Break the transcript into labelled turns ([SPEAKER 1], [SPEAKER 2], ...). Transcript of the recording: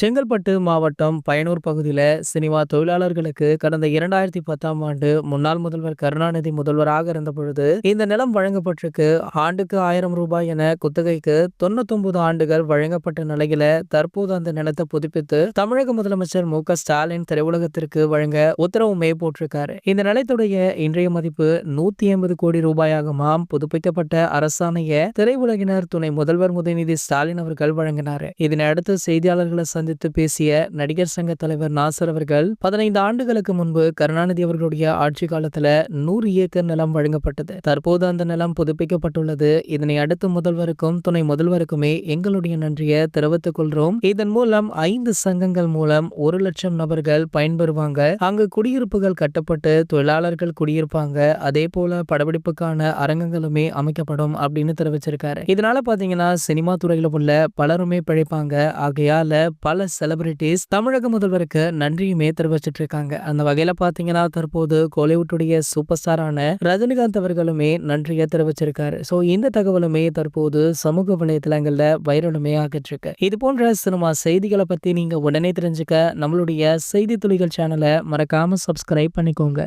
[SPEAKER 1] செங்கல்பட்டு மாவட்டம் பயனூர் பகுதியில் சினிமா தொழிலாளர்களுக்கு கடந்த இரண்டாயிரத்தி பத்தாம் ஆண்டு முன்னாள் முதல்வர் கருணாநிதி முதல்வராக இருந்த பொழுது இந்த நிலம் வழங்கப்பட்டிருக்கு. ஆண்டுக்கு ஆயிரம் ரூபாய் என குத்தகைக்கு தொண்ணூத்தொன்பது ஆண்டுகள் வழங்கப்பட்ட நிலையில தற்போது அந்த நிலத்தை புதுப்பித்து தமிழக முதலமைச்சர் மு. க. ஸ்டாலின் திரையுலகத்திற்கு வழங்க உத்தரவுமே போட்டிருக்காரு இந்த நிலத்துடைய இன்றைய மதிப்பு நூத்தி ஐம்பது கோடி ரூபாயாகுமாம் புதுப்பிக்கப்பட்ட அரசாணைய திரையுலகினர் துணை முதல்வர் உதயநிதி ஸ்டாலின் அவர்கள் வழங்கினார். இதனை அடுத்து செய்தியாளர்களை சந்தித்து பேசிய நடிகர் சங்க தலைவர் நாசர் அவர்கள் பதினைந்து ஆண்டுகளுக்கு முன்பு கருணாநிதி அவர்களுடைய ஆட்சி காலத்துல நூறு ஏக்கர் நிலம் வழங்கப்பட்டது. தற்போது அந்த நிலம் புதுப்பிக்கப்பட்டுள்ளது. இதனை அடுத்து முதல்வருக்கும் துணை முதல்வருக்குமே எங்களுடைய நன்றியை தெரிவித்துக் கொள்றோம். இதன் மூலம் ஐந்து சங்கங்கள் மூலம் ஒரு லட்சம் நபர்கள் பயன்பெறுவாங்க. அங்கு குடியிருப்புகள் கட்டப்பட்டு தொழிலாளர்கள் குடியிருப்பாங்க. அதே போல படப்பிடிப்புக்கான அரங்கங்களுமே அமைக்கப்படும் அப்படின்னு தெரிவிச்சிருக்காரு. இதனால பாத்தீங்கன்னா சினிமா துறையில உள்ள பலருமே பிழைப்பாங்க. ஆகையால பல செலிபிரிட்டிஸ் தமிழக முதல்வருக்கு நன்றியுமே தெரிவிச்சிட்டு இருக்காங்க அந்த வகையில பாத்தீங்கன்னா தற்போது கோலிவுட்டுடைய சூப்பர் ஸ்டாரான ரஜினிகாந்த் அவர்களுமே நன்றியை தெரிவிச்சிருக்காரு. சோ இந்த தகவலுமே தற்போது சமூக வலைதளங்கள்ல வைரலுமே ஆகிட்டு இருக்கு இது போன்ற சினிமா செய்திகளை பத்தி நீங்க உடனே தெரிஞ்சுக்க நம்மளுடைய செய்தி துளிகள் சேனலை மறக்காம சப்ஸ்கிரைப் பண்ணிக்கோங்க.